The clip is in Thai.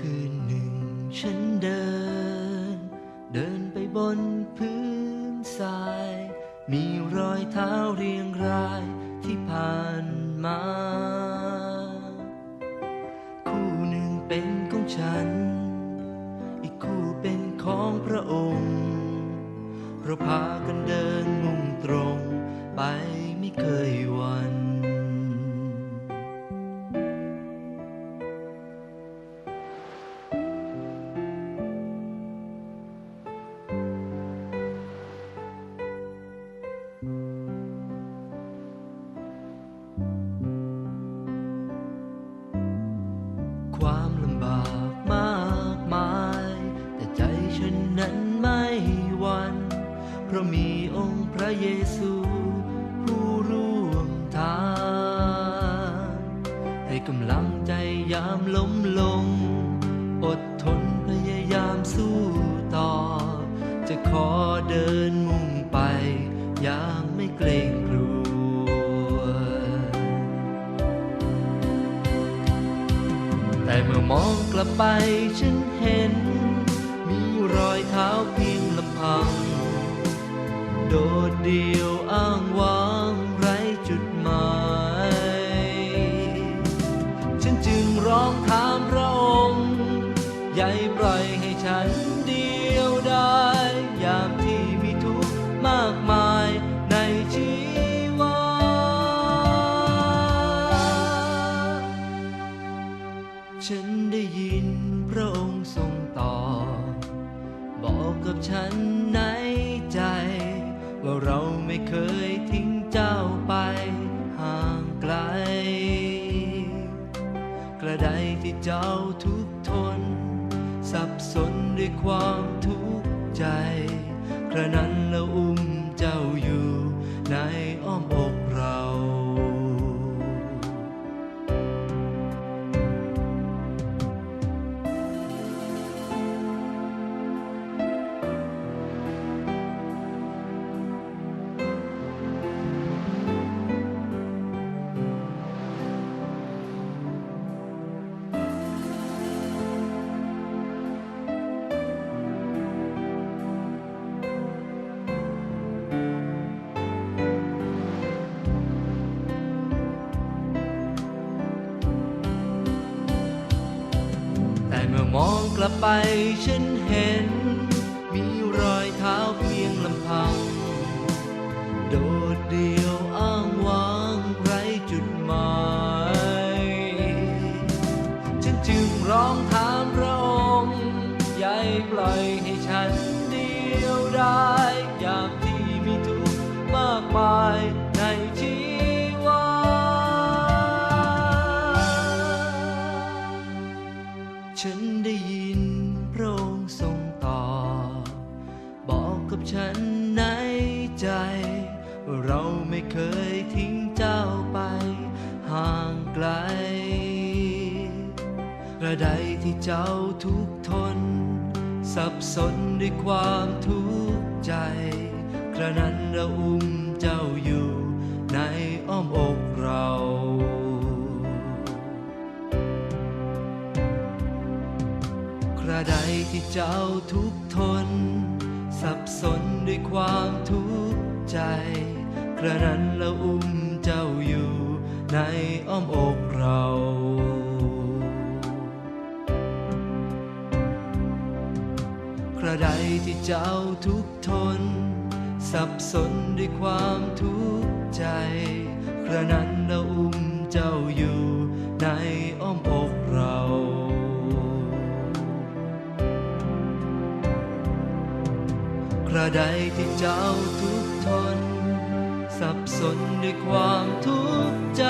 คืนหนึ่งฉันเดิน เดินไปบนพื้นทราย มีรอยเท้าเรียงรายที่ผ่านมา คู่หนึ่งเป็นของฉัน อีกคู่เป็นของพระองค์ เราพากันเดินมุ่งตรง ไปไม่เคย ความลำบากมากมาย แต่ใจฉันนั้นไม่หวันเพราะมีองค์พระเยซู ผู้ร่วมทางให้กำลังใจยามล้มลง อดทนพยายามสู้ต่อ จะขอเดินมุ่งไป อย่างไม่เกรง มื่อมองกลับไปฉันเห็น มีรอยเท้าเพียงลำพัง โดดเดี่ยวอ้างว้าง นในใจ ว่าเราไม่เคยทิ้งเจ้าไปห่างไกล กระไดที่เจ้าทุกทน สับสนด้วยความ เมื่อมองกลับไปฉันเห็น มีรอยเท้าเพียงลำพัง โดดเดี่ยวอ้า กับฉันในใจ ว่าเราไม่เคยทิ้งเจ้าไป ห่างไกลกระใดที่เจ้าทุกทน สับสนด้วยความทุกข์ใจ กระนั้นเราอุ้มเจ้าอยู่ในอ้อมอกเรากระใดที่เจ้าทุกทน สับสนด้วยความทุกข์ใจ กระนั้นเราอุ้มเจ้าอยู่ในอ้อมอกเรากระใดที่เจ้าทุกทน สับสนด้วยความทุกข์ใจ กระนั้นเราอุ้มเจ้าอยู่ในอ้อมอก พระใดที่เจ้าทุกทน สับสนด้วยความทุกข์ใจ